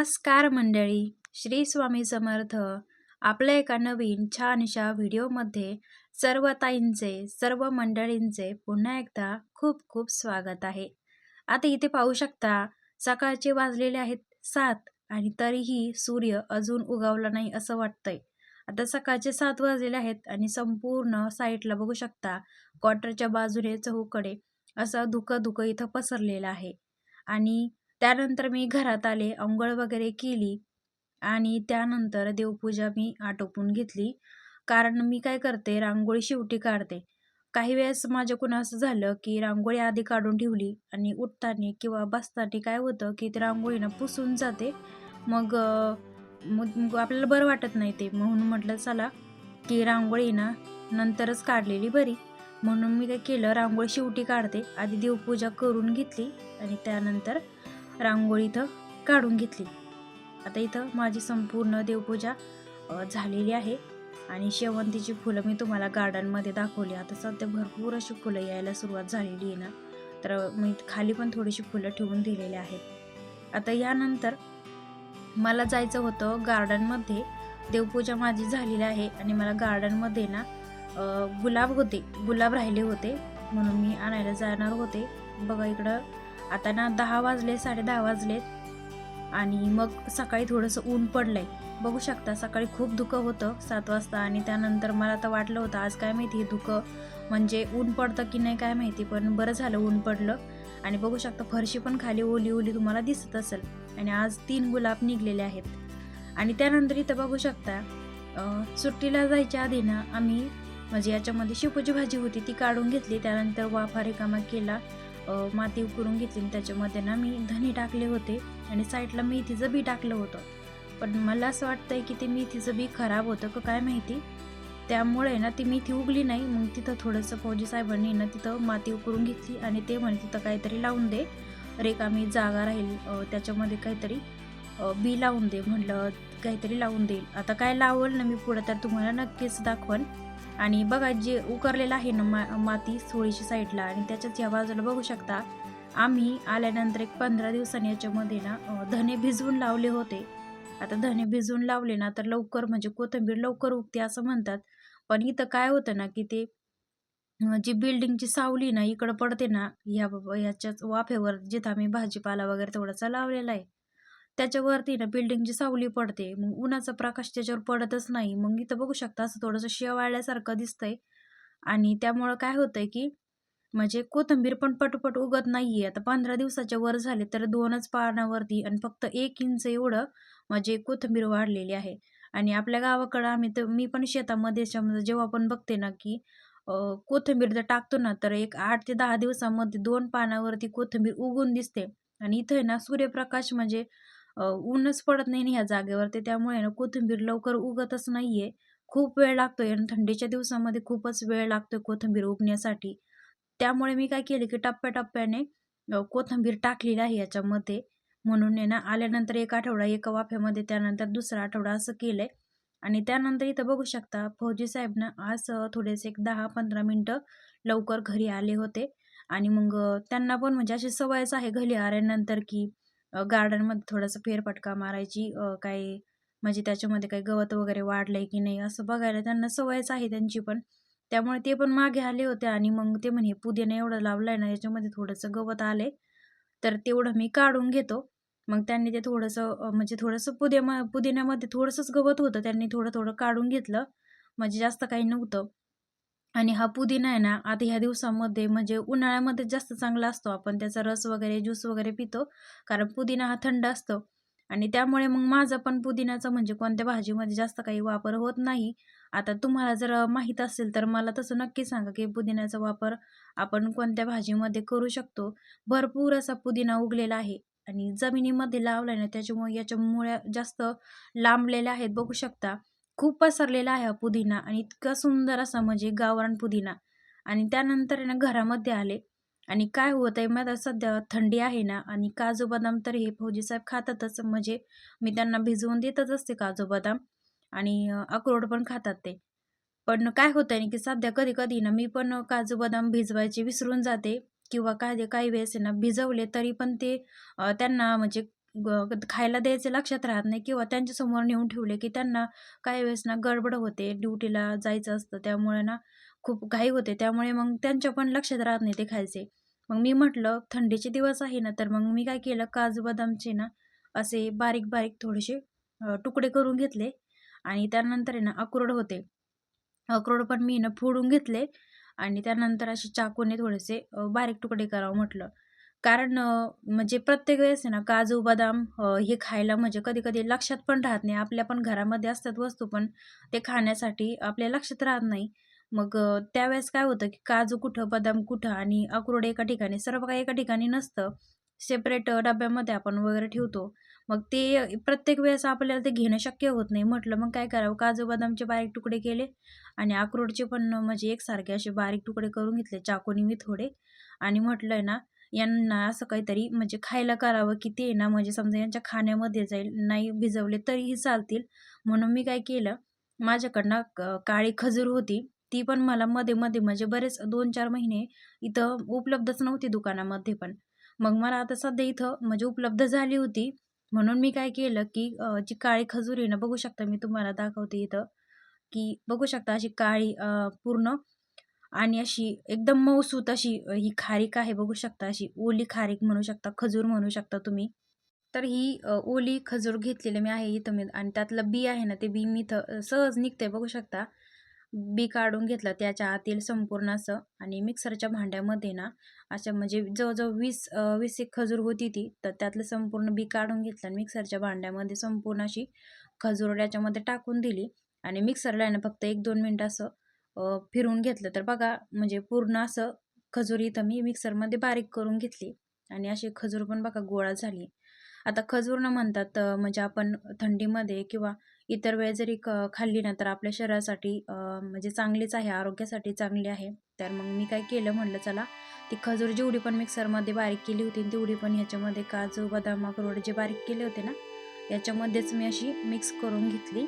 नमस्कार मंडळी. श्री स्वामी समर्थ. आपल्या एका नवीन छानशा व्हिडिओमध्ये सर्व ताईंचे सर्व मंडळींचे पुन्हा एकदा खूप खूप स्वागत आहे. आता इथे पाहू शकता सकाळचे वाजलेले आहेत सात आणि तरीही सूर्य अजून उगवला नाही असं वाटतंय. आता सकाळचे सात वाजलेले आहेत आणि संपूर्ण साईडला बघू शकता क्वार्टरच्या बाजूने चहूकडे असं धुकं धुकं इथं पसरलेलं आहे. आणि त्यानंतर मी घरात आले अंघोळ वगैरे केली आणि त्यानंतर देवपूजा मी आटोपून घेतली. कारण मी काय करते रांगोळी शेवटी काढते. काही वेळेस माझ्याकडून असं झालं की रांगोळी आधी काढून ठेवली आणि उठताना किंवा बसताना काय होतं की ते रांगोळीनं पुसून जाते. मग मग मग आपल्याला बरं वाटत नाही ते. म्हणून म्हटलं चला की रांगोळी ना नंतरच काढलेली बरी. म्हणून मी काय केलं रांगोळी शेवटी काढते. आधी देवपूजा करून घेतली आणि त्यानंतर रांगोळी इथं काढून घेतली. आता इथं माझी संपूर्ण देवपूजा झालेली आहे आणि शेवंतीची फुलं मी तुम्हाला गार्डनमध्ये दाखवली. आता सध्या भरपूर अशी फुलं यायला सुरुवात झालेली आहे ना तर मी खाली पण थोडीशी फुलं ठेवून दिलेली आहेत. आता यानंतर मला जायचं होतं गार्डनमध्ये देवपूजा माझी झालेली आहे आणि मला गार्डनमध्ये ना गुलाब होते गुलाब राहिले होते म्हणून मी आणायला जाणार होते. बघा इकडं आता ना दहा वाजले साडे दहा वाजलेत आणि मग सकाळी थोडंसं ऊन पडलंय. बघू शकता सकाळी खूप धुकं होतं सात वाजता आणि त्यानंतर मला तर वाटलं होतं आज काय माहिती धुकं म्हणजे ऊन पडतं की नाही काय माहिती पण बरं झालं ऊन पडलं. आणि बघू शकता फरशी पण खाली ओली ओली तुम्हाला दिसत असेल. आणि आज तीन गुलाब निघलेले आहेत. आणि त्यानंतर इथं बघू शकता सुट्टीला जायच्या आधी ना आम्ही म्हणजे याच्यामध्ये शेपूची भाजी होती ती काढून घेतली. त्यानंतर वाफा रिकामा केला. माती उकरून घेतली आणि त्याच्यामध्ये ना मी धने टाकले होते आणि साईडला मेथीचं बी टाकलं होतं. पण मला असं वाटतंय की ते मेथीचं बी खराब होतं का काय माहिती? त्यामुळे ना ती मेथी उगली नाही. मग तिथं थोडंसं फौजी साहेबांनी ना तिथं माती उकरून घेतली आणि ते म्हणे तिथं काहीतरी लावून दे. रेकामी जागा राहील. त्याच्यामध्ये काहीतरी बी लावून दे म्हटलं काहीतरी लावून देईल. आता काय लावल ना मी पुढं तर तुम्हाला नक्कीच दाखवन. आणि बघा जे उकरलेलं आहे ना मा माती थोडीशी साईडला आणि त्याच्याच या बाजूला बघू शकता आम्ही आल्यानंतर एक पंधरा दिवसांनी याच्यामध्ये ना धने भिजवून लावले होते. आता धने भिजवून लावले ना तर लवकर म्हणजे कोथिंबीर लवकर उगते असं म्हणतात. पण इथं काय होतं ना की ते जी बिल्डिंगची सावली ना इकडं पडते ना ह्या याच्याच ह्याच्याच वाफेवर जिथं आम्ही भाजीपाला वगैरे थोडासा लावलेला आहे. त्याच्यावरती ना बिल्डिंगची सावली पडते. मग उन्हाचा प्रकाश त्याच्यावर पडतच नाही. मग इथं बघू शकता असं थोडंसं शेवाळल्यासारखं दिसतंय. आणि त्यामुळं काय होतंय की म्हणजे कोथिंबीर पण पटपट उगत नाहीये. आता पंधरा दिवसाच्या वर झाले तर दोनच पानावरती आणि फक्त एक इंच एवढं म्हणजे कोथिंबीर वाढलेली आहे. आणि आपल्या गावाकडं आम्ही तर मी पण शेतामध्ये जेव्हा पण बघते ना की कोथिंबीर जर टाकतो ना तर एक आठ ते दहा दिवसामध्ये दोन पानावरती कोथिंबीर उगून दिसते. आणि इथं ना सूर्यप्रकाश म्हणजे ऊनच पडत नाही ना ह्या जागेवरती त्यामुळे ना कोथिंबीर लवकर उगतच नाहीये. खूप वेळ लागतोय आणि थंडीच्या दिवसामध्ये खूपच वेळ लागतोय कोथिंबीर उगण्यासाठी. त्यामुळे मी काय केलं की टप्प्याटप्प्याने कोथिंबीर टाकलेली आहे याच्यामध्ये. म्हणून आहे ना आल्यानंतर एक आठवडा एका वाफ्यामध्ये त्यानंतर दुसरा आठवडा असं केलंय. आणि त्यानंतर इथं बघू शकता फौजी साहेब ना आज थोडेसे एक दहा पंधरा मिनटं लवकर घरी आले होते. आणि मग त्यांना पण म्हणजे अशी सवयच आहे घरी आल्यानंतर की गार्डनमध्ये थोडासा फेरफटका मारायची काही काय म्हणजे त्याच्यामध्ये काही गवत वगैरे वाढलंय की नाही असं बघायला त्यांना सवयच आहे त्यांची पण. त्यामुळे ते पण मागे आले होते आणि मग ते म्हणे पुदिना एवढं लावलंय ना याच्यामध्ये थोडंसं गवत आले तर तेवढं मी काढून घेतो. मग त्यांनी ते थोडंसं म्हणजे थोडंसं पुदिमा पुदिन्यामध्ये थोडंसंच गवत होतं त्यांनी थोडं थोडं काढून घेतलं. म्हणजे जास्त काही नव्हतं. आणि हा पुदिना आहे ना आता ह्या दिवसामध्ये म्हणजे उन्हाळ्यामध्ये जास्त चांगला असतो. आपण त्याचा रस वगैरे ज्यूस वगैरे पितो. कारण पुदिना हा थंड असतो. आणि त्यामुळे मग माझा पण पुदिन्याचा म्हणजे कोणत्या भाजीमध्ये जास्त काही वापर होत नाही. आता तुम्हाला जर माहीत असेल तर मला तसं नक्की सांगा की पुदिन्याचा वापर आपण कोणत्या भाजीमध्ये करू शकतो. भरपूर असा पुदिना उगलेला आहे. आणि जमिनीमध्ये लावलाय ना त्याच्यामुळे याच्या मुळ्या जास्त लांबलेल्या आहेत बघू शकता. खूप पसरलेला आहे हा पुदिना आणि इतका सुंदर असा म्हणजे गावरान पुदिना. आणि त्यानंतर आहे ना घरामध्ये आले. आणि काय होत आहे मला सध्या थंडी आहे ना आणि काजू बदाम तर हे फौजी साहेब खातातच. म्हणजे मी त्यांना भिजवून देतच असते काजू बदाम आणि अक्रोड पण खातात ते. पण काय होतं आहे की सध्या कधी कधी ना मी पण काजू बदाम भिजवायचे विसरून जाते. किंवा काय काही वेळेस आहे ना भिजवले तरी पण ते त्यांना म्हणजे ग खायला द्यायचे लक्षात राहत नाही किंवा त्यांच्यासमोर नेऊन ठेवले की त्यांना काही वेळेस ना गडबड होते ड्युटीला जायचं असतं त्यामुळे ना खूप घाई होते त्यामुळे मग त्यांच्या पण लक्षात राहत नाही ते खायचे. मग मी म्हटलं थंडीचे दिवस आहे ना तर मग मी काय केलं काजू बदामचे ना असे बारीक बारीक थोडेसे तुकडे करून घेतले आणि त्यानंतर आहे ना अक्रोड होते. अक्रोड पण मी ना फोडून घेतले आणि त्यानंतर असे चाकूने थोडेसे बारीक तुकडे करावं म्हटलं. कारण म्हणजे प्रत्येक वेळेस आहे ना काजू बदाम हे खायला म्हणजे कधी कधी लक्षात पण राहत नाही. आपल्या पण घरामध्ये असतात वस्तू पण ते खाण्यासाठी आपल्या लक्षात राहत नाही. मग त्यावेळेस काय होतं की काजू कुठं बदाम कुठं आणि अक्रोड एका ठिकाणी सर्व काही एका ठिकाणी नसतं. सेपरेट डब्यामध्ये आपण वगैरे ठेवतो. मग ते प्रत्येक वेळेस आपल्याला ते घेणं शक्य होत नाही. म्हटलं मग काय करावं? काजू बदामचे बारीक तुकडे केले आणि अक्रोडचे पण म्हणजे एकसारखे असे बारीक तुकडे करून घेतले चाकूनी मी थोडे. आणि म्हटलं ना यांना असं काहीतरी म्हणजे खायला करावं की ते ना म्हणजे समजा यांच्या खाण्यामध्ये जाईल नाही भिजवले तरीही चालतील. म्हणून मी काय केलं माझ्याकडनं काळी खजूर होती ती पण मला मध्ये मध्ये म्हणजे बरेच दोन चार महिने इथं उपलब्धच नव्हती दुकानामध्ये पण. मग मला आता सध्या इथं म्हणजे उपलब्ध झाली होती. म्हणून मी काय केलं की जी काळी खजूर आहे ना बघू शकता मी तुम्हाला दाखवते इथं की बघू शकता अशी काळी पूर्ण आणि अशी एकदम मऊसूत अशी ही खारीक आहे बघू शकता अशी ओली खारीक म्हणू शकता खजूर म्हणू शकता तुम्ही. तर ही ओली खजूर घेतलेली मी आहे इथं मी आणि त्यातलं बी आहे ना ते बी मी इथं सहज निघते बघू शकता. बी काढून घेतलं त्याच्या आतील संपूर्ण असं आणि मिक्सरच्या भांड्यामध्ये ना अशा म्हणजे जवळजवळ वीस वीस एक खजूर होती ती तर त्यातलं संपूर्ण बी काढून घेतलं आणि मिक्सरच्या भांड्यामध्ये संपूर्ण अशी खजूर त्याच्यामध्ये टाकून दिली आणि मिक्सरला ना फक्त एक दोन मिनटं असं फिरवून घेतलं. तर बघा म्हणजे पूर्ण असं खजूर इथं मी मिक्सरमध्ये बारीक करून घेतली आणि अशी खजूर पण बघा गोळा झाली. आता खजूर न म्हणतात म्हणजे आपण थंडीमध्ये किंवा इतर वेळ जरी क खाल्ली ना तर आपल्या शरीरासाठी म्हणजे चांगलीच आहे आरोग्यासाठी चांगली आहे. तर मग मी काय केलं म्हटलं चला ती खजूर जेवढी पण मिक्सरमध्ये बारीक केली होती तेवढी पण ह्याच्यामध्ये काजू बदाम अक्रोड जे बारीक केले होते ना याच्यामध्येच मी अशी मिक्स करून घेतली.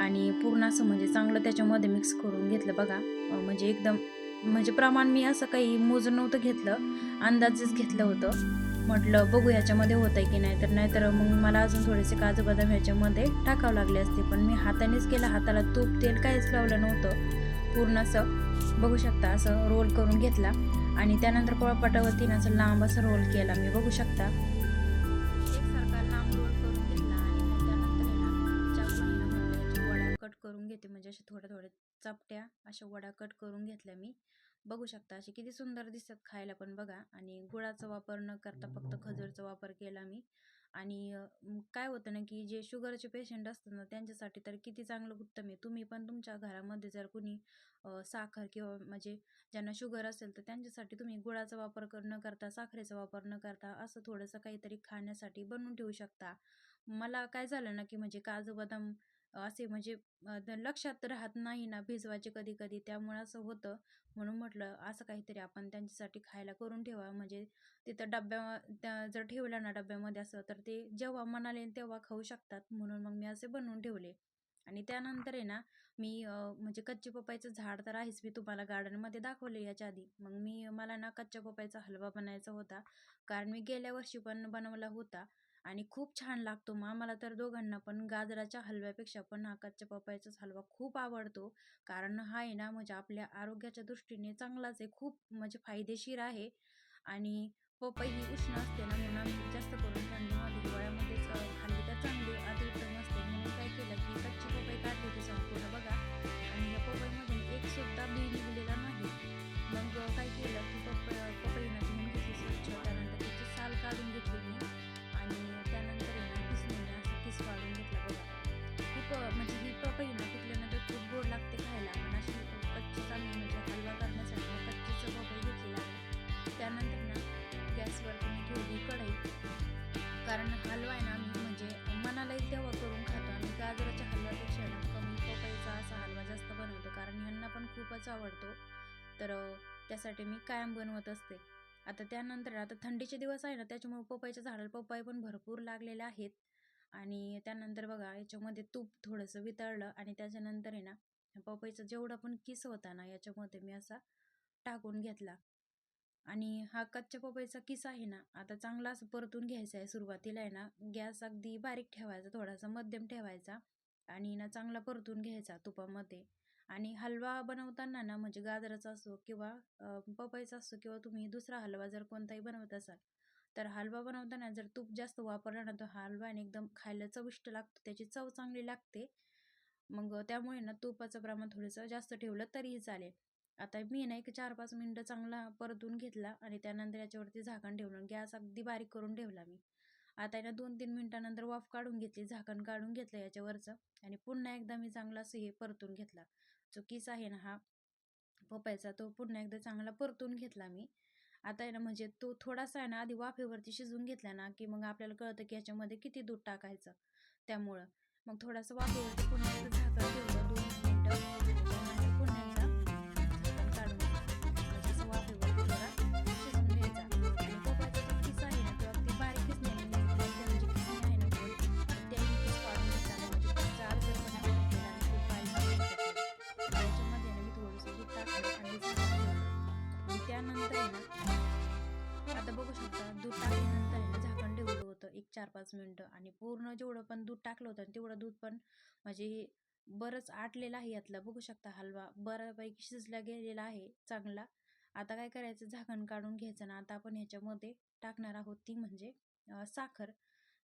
आणि पूर्ण असं म्हणजे चांगलं त्याच्यामध्ये मिक्स करून घेतलं बघा. म्हणजे एकदम म्हणजे प्रमाण मी असं काही मोजून नव्हतं घेतलं. अंदाजच घेतलं होतं. म्हटलं बघू ह्याच्यामध्ये होतं आहे की नाही तर नाहीतर मग मला अजून थोडेसे काजू बदाम ह्याच्यामध्ये टाकावं लागले असते. पण मी हातानेच केलं. हाताला तूप तेल काहीच लावलं नव्हतं. पूर्ण असं बघू शकता असं रोल करून घेतला. आणि त्यानंतर पोळपाटावरती असं लांब असं रोल केला मी. बघू शकता. असे थोड्या थोड्या चपट्या अशा वड्या कट करून घेतल्या मी. बघू शकता असे किती सुंदर दिसतात खायला पण बघा. आणि गुळाचा वापर न करता फक्त खजूरचा वापर केला मी. आणि काय होतं ना की जे शुगरचे पेशंट असतात ना त्यांच्यासाठी तर किती चांगलं उत्तम आहे. तुम्ही पण तुमच्या घरामध्ये जर कुणी साखर किंवा म्हणजे ज्यांना शुगर असेल तर त्यांच्यासाठी तुम्ही गुळाचा वापर कर न करता साखरेचा वापर न करता असं थोडंसं काहीतरी खाण्यासाठी बनवून ठेवू शकता. मला काय झालं ना की म्हणजे काजू बदाम असे म्हणजे लक्षात राहत नाही ना भिजवायचे कधी कधी त्यामुळं असं होतं. म्हणून म्हटलं असं काहीतरी आपण त्यांच्यासाठी खायला करून ठेवा. म्हणजे तिथं डब्या त्या जर ठेवलं ना डब्यामध्ये असं तर ते जेव्हा म्हणाले तेव्हा खाऊ शकतात. म्हणून मग मी असे बनवून ठेवले. आणि त्यानंतर आहे ना मी म्हणजे कच्चे पपईचं झाड तर आहेच. मी तुम्हाला गार्डनमध्ये दाखवले याच्या आधी. मग मी मला ना कच्च्या पपईचा हलवा बनायचा होता. कारण मी गेल्या वर्षी पण बनवला होता. आणि खूप छान लागतो मग. आम्हाला तर दोघांना पण गाजराच्या हलव्यापेक्षा पण हा कच्च्या हलवा खूप आवडतो. कारण हा आहे ना म्हणजे आपल्या आरोग्याच्या दृष्टीने चांगलाच आहे खूप म्हणजे फायदेशीर आहे. आणि पपई ही उष्ण असते ना म्हणून आम्ही जास्त करून थंडीमध्ये हिवाळ्यामध्येच खूपच आवडतो. तर त्यासाठी मी कायम बनवत असते. आता त्यानंतर आता थंडीचे दिवस आहे ना त्याच्यामुळे पपईच्या झाडाला पपई पण भरपूर लागलेले आहेत. आणि त्यानंतर बघा याच्यामध्ये तूप थोडंसं वितळलं आणि त्याच्यानंतर आहे ना पपईचा जेवढा पण किस होता ना याच्यामध्ये मी असा टाकून घेतला. आणि हा कच्च्या पपईचा किस आहे ना आता चांगला असं परतून घ्यायचा आहे सुरुवातीला आहे ना गॅस अगदी बारीक ठेवायचा थोडासा मध्यम ठेवायचा आणि ना चांगला परतून घ्यायचा तुपामध्ये. आणि हलवा बनवताना ना म्हणजे गाजराचा असो किंवा पपईचा असो किंवा तुम्ही दुसरा हलवा जर कोणताही बनवत असाल तर हलवा बनवताना जर तूप जास्त वापरला ना तर हलवा एकदम खायला चविष्ट लागतो त्याची चव चांगली लागते. मग त्यामुळे ना तुपाचं प्रमाण थोडंसं जास्त ठेवलं तरीही चालेल. आता मी ना एक चार पाच मिनटं चांगला परतून घेतला आणि त्यानंतर याच्यावरती झाकण ठेवलं. गॅस अगदी बारीक करून ठेवला मी. आता ना दोन तीन मिनटानंतर वाफ काढून घेतली झाकण काढून घेतलं याच्यावरचं आणि पुन्हा एकदा मी चांगला असं हे परतून घेतला. जो किस आहे ना हा. पपईचा तो पुन्हा एकदा चांगला परतून घेतला मी. आता आहे ना म्हणजे तो थोडासा आहे ना आधी वाफेवरती शिजवून घेतला ना की मग आपल्याला कळतं की याच्यामध्ये किती दूध टाकायचं त्यामुळं. मग थोडासा वाफेवरती पुन्हा एकदा झाकण ठेवलं चार पाच मिनटं आणि पूर्ण जेवढं पण दूध टाकलं होतं आणि तेवढं दूध पण म्हणजे बरंच आटलेलं आहे यातलं. बघू शकता हलवा बऱ्यापैकी शिजला गेलेला आहे चांगला. आता काय करायचं? झाकण काढून घ्यायचं ना. आता आपण ह्याच्यामध्ये टाकणार आहोत ती म्हणजे साखर.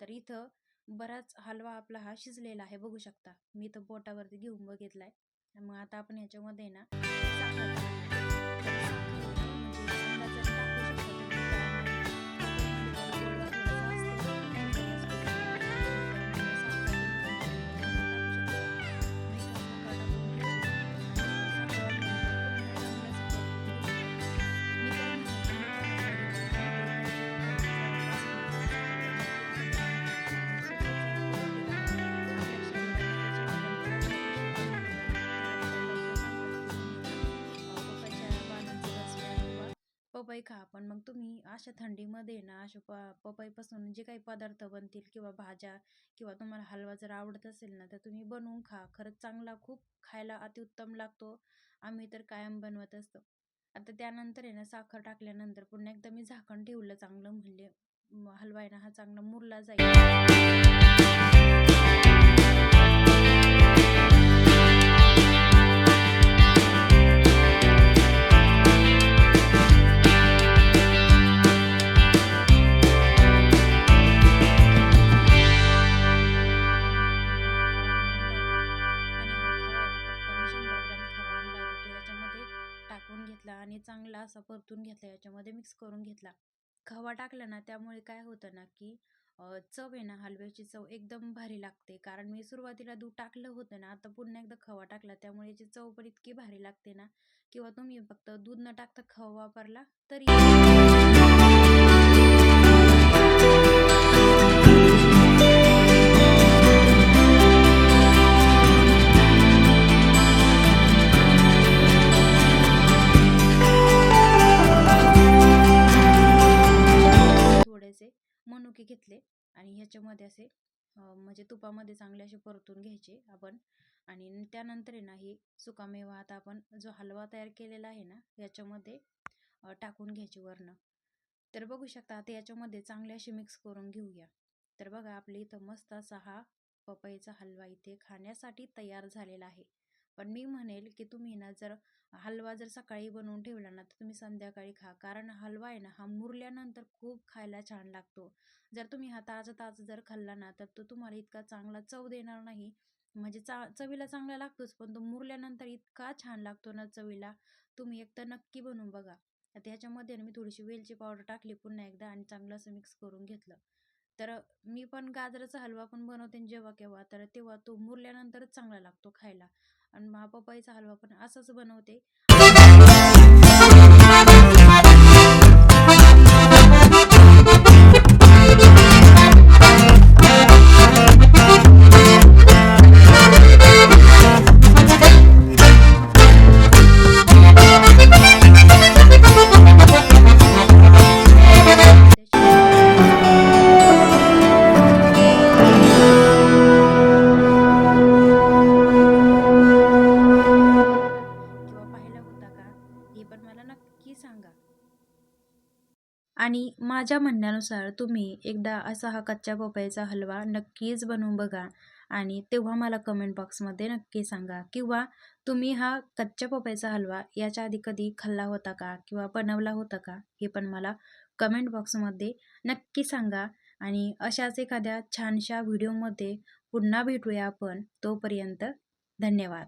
तर इथं बराच हलवा आपला हा शिजलेला आहे बघू शकता. मी इथं बोटावरती घेऊन बघितलाय. मग आता आपण ह्याच्यामध्ये ना साखर पपई खा पण मग तुम्ही अशा थंडीमध्ये ना अशा प पपईपासून जे काही पदार्थ बनतील किंवा भाज्या किंवा तुम्हाला हलवा जर आवडत असेल ना तर तुम्ही बनवून खा. खरंच चांगला खूप खायला अतिउत्तम लागतो. आम्ही तर कायम बनवत असतो. आता त्यानंतर आहे ना साखर टाकल्यानंतर पुन्हा एकदा मी झाकण ठेवलं चांगलं म्हणजे हलवा आहे ना हा चांगला मुरला जाईल. चांगला असा परतून घेतला याच्यामध्ये मिक्स करून घेतला. खवा टाकला ना त्यामुळे काय होतं ना की चव आहे ना हलव्याची चव एकदम भारी लागते. कारण मी सुरुवातीला दूध टाकलं होतं ना आता पुन्हा एकदा खवा टाकला त्यामुळे याची चव पण इतकी भारी लागते ना. किंवा तुम्ही फक्त दूध न टाकता खवा वापरला तरी घेतले आणि ह्याच्यामध्ये असे म्हणजे तुपामध्ये चांगले असे परतून घ्यायचे आपण. आणि त्यानंतर आहे ना ही सुकामेवा आता आपण जो हलवा तयार केलेला आहे ना याच्यामध्ये टाकून घ्यायची वरनं. तर बघू शकता आता याच्यामध्ये चांगले असे मिक्स करून घेऊया. तर बघा आपली इथं मस्त असा हा पपईचा हलवा इथे खाण्यासाठी तयार झालेला आहे. पण मी म्हणेल की तुम्ही ना जर हलवा जर सकाळी बनवून ठेवला ना तर तुम्ही संध्याकाळी खा. कारण हलवा आहे ना हा मुरल्यानंतर खूप खायला छान लागतो. जर तुम्ही हा ताजा ताजा जर खाल्ला ना तर तो तुम्हाला इतका चांगला चव देणार नाही. म्हणजे चा चवीला चांगला लागतोच पण तो मुरल्यानंतर इतका छान लागतो ना चवीला. तुम्ही एकदा नक्की बनवून बघा. आता ह्याच्यामध्ये ना मी थोडीशी वेलची पावडर टाकली पुन्हा एकदा आणि चांगलं असं मिक्स करून घेतलं. तर मी पण गाजराचा हलवा पण बनवते जेव्हा केव्हा तर तेव्हा तो मुरल्यानंतरच चांगला लागतो खायला. आणि मग हलवा पण असंच बनवते. नक्की सांगा. आणि माझ्या म्हणण्यानुसार तुम्ही एकदा असा हा कच्च्या पपईचा हलवा नक्कीच बनवून बघा आणि तेव्हा मला कमेंट बॉक्समध्ये नक्की सांगा. किंवा तुम्ही हा कच्च्या पपईचा हलवा याच्या आधी कधी खाल्ला होता का किंवा बनवला होता का हे पण मला कमेंट बॉक्समध्ये नक्की सांगा. आणि अशाच एखाद्या छानशा व्हिडिओमध्ये पुन्हा भेटूया आपण तोपर्यंत धन्यवाद.